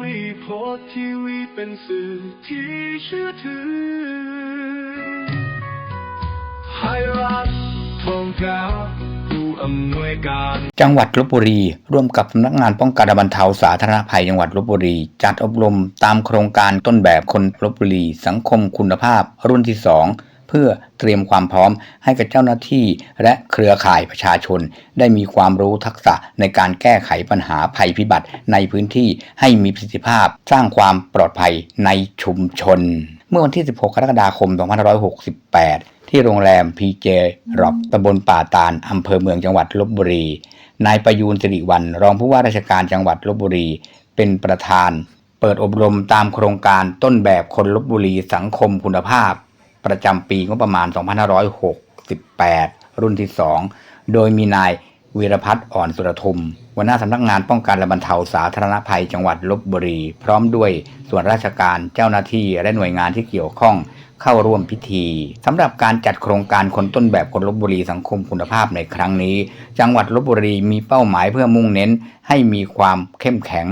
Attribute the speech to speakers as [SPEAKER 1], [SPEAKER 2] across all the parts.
[SPEAKER 1] วีโพสทีวีเป็นสื่อที่เชื่อถือไทยรัฐทองกาผู้อำนวยการ
[SPEAKER 2] จังหวัดลบบุรี ร่วมกับสำนักงานป้องกันและบรรเทาสาธารณภัยจังหวัดลบบุรี จัดอบรมตามโครงการต้นแบบคนลบบุรี สังคมคุณภาพรุ่นที่2 เพื่อเตรียมความพร้อมให้กับเจ้าหน้าที่ และเครือข่ายประชาชน ได้มีความรู้ทักษะในการแก้ไขปัญหาภัยพิบัติในพื้นที่ให้มีประสิทธิภาพ สร้างความปลอดภัยในชุมชน เมื่อวันที่ 16 กรกฎาคม 2568 ที่โรงแรมพีเจร็อบตำบลป่าตาลอำเภอเมืองจังหวัดลบบุรี นายประยูนสิริวัน รองผู้ว่าราชการจังหวัดลบบุรี เป็นประธาน เปิดอบรมตามโครงการต้นแบบคนลบบุรีสังคมคุณภาพ ประจำปีงบประมาณ 2568 รุ่นที่ 2 โดยมีนายวีรพัฒน์อ่อนสุรทุมหัวหน้าสำนักงานป้องกันและบรรเทาสาธารณภัยจังหวัดลบบุรี พร้อมด้วยส่วนราชการเจ้าหน้าที่และหน่วยงานที่เกี่ยวข้องเข้าร่วมพิธีสำหรับการจัดโครงการคนต้นแบบคนลบบุรีสังคมคุณภาพในครั้งนี้ จังหวัดลบบุรีมีเป้าหมายเพื่อมุ่งเน้นให้มีความเข้มแข็ง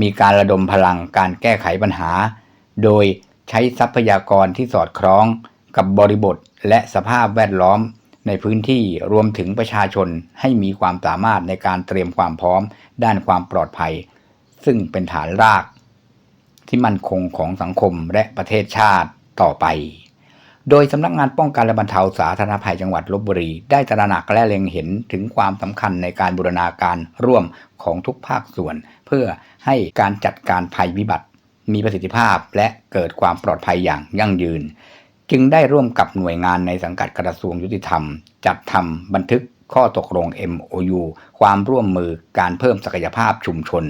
[SPEAKER 2] มีการระดมพลังการแก้ไขปัญหา โดย ใช้ทรัพยากรที่สอดคล้องกับบริบทและสภาพแวดล้อมในพื้นที่รวมถึงประชาชนให้มีความสามารถในการเตรียมความพร้อม ด้านความปลอดภัย ซึ่งเป็นฐานราก ที่มั่นคงของสังคมและประเทศชาติต่อไป โดยสำนักงานป้องกันและบรรเทาสาธารณภัยจังหวัดลบบุรี ได้ตระหนักและเล็งเห็นถึงความสำคัญในการบูรณาการร่วมของทุกภาคส่วน เพื่อให้การจัดการภัยพิบัติ มีประสิทธิภาพและเกิดความปลอดภัยอย่างยั่งยืน จึงได้ร่วมกับหน่วยงานในสังกัดกระทรวงยุติธรรม จัดทำบันทึกข้อตกลง MOU ความร่วมมือการเพิ่มศักยภาพชุมชน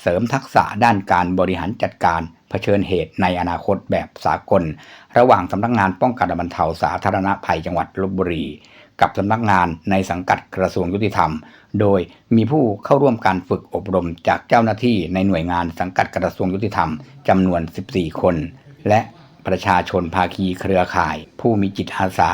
[SPEAKER 2] เสริมทักษะด้านการบริหารจัดการเผชิญเหตุในอนาคตแบบสากล ระหว่างสำนักงานป้องกันและบรรเทาสาธารณภัยจังหวัดลบบุรี กับสำนักงานในสังกัดกระทรวงยุติธรรม โดยมีผู้เข้าร่วมการฝึกอบรมจากเจ้าหน้าที่ในหน่วยงานสังกัดกระทรวงยุติธรรมจำนวน 14 คน และประชาชนภาคีเครือข่าย ผู้มีจิตอาสา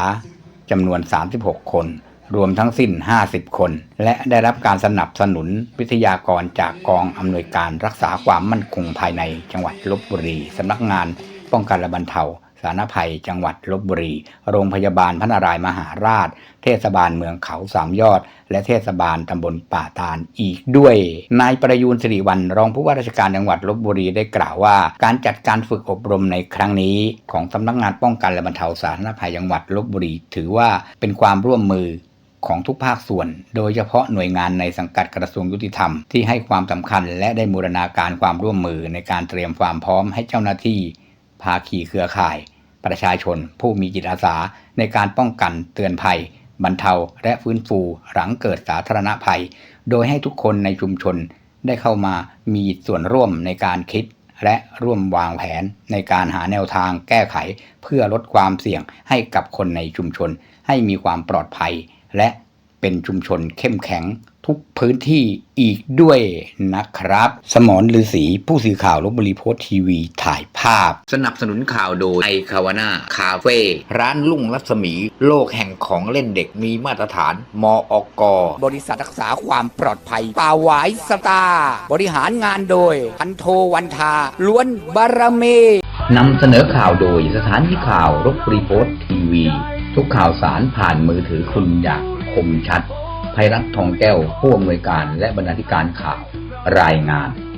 [SPEAKER 2] จำนวน 36 คน รวมทั้งสิ้น 50 คน และได้รับการสนับสนุนวิทยากรจากกองอำนวยการรักษาความมั่นคงภายในจังหวัดลบบุรีสำนักงานป้องกันและบรรเทาสาธารณภัยจังหวัดลบบุรี โรงพยาบาลพระนารายมหาราช เทศบาลเมืองเขาสามยอด และเทศบาลตำบลป่าตาลอีกด้วย นายประยูนสิริวันรองผู้ว่าราชการจังหวัดลบบุรีได้กล่าวว่า การจัดการฝึกอบรมในครั้งนี้ ของสำนักงานป้องกันและบรรเทาสาธารณภัยจังหวัดลบบุรี ถือว่าเป็นความร่วมมือ ของทุกภาคส่วน โดยเฉพาะหน่วยงานในสังกัดกระทรวงยุติธรรมที่ให้ความสำคัญและได้บูรณาการความร่วมมือในการเตรียมความพร้อมให้เจ้าหน้าที่ ภาคีเครือข่าย ประชาชน ผู้มีจิตอาสาในการป้องกันเตือนภัย บรรเทา และฟื้นฟู หลังเกิดสาธารณภัย โดยให้ทุกคนในชุมชนได้เข้ามามีส่วนร่วมในการคิดและร่วมวางแผนในการหาแนวทางแก้ไข เพื่อลดความเสี่ยงให้กับคนในชุมชน ให้มีความปลอดภัย และเป็นชุมชนเข้มแข็งทุกพื้นที่อีกด้วยนะครับ สมรลือศรีผู้สื่อข่าวลบบุรีโพสทีวีถ่ายภาพ สนับสนุนข่าวโดยไอคาวาน่าคาเฟ่ร้านลุ่งรัศมี โลกแห่งของเล่นเด็กมีมาตรฐาน มออกบริษัทรักษาความปลอดภัยป่าวายสตาร์บริหารงานโดย พันโทวันทา ล้วนบารมีนำเสนอข่าวโดยสถานีข่าวรบบุรีโพสทีวี ทุกข่าวสารผ่านมือถือคุณอย่างคมชัด ภัยรัฐทองแก้ว ผู้อำนวยการและบรรณาธิการข่าว รายงาน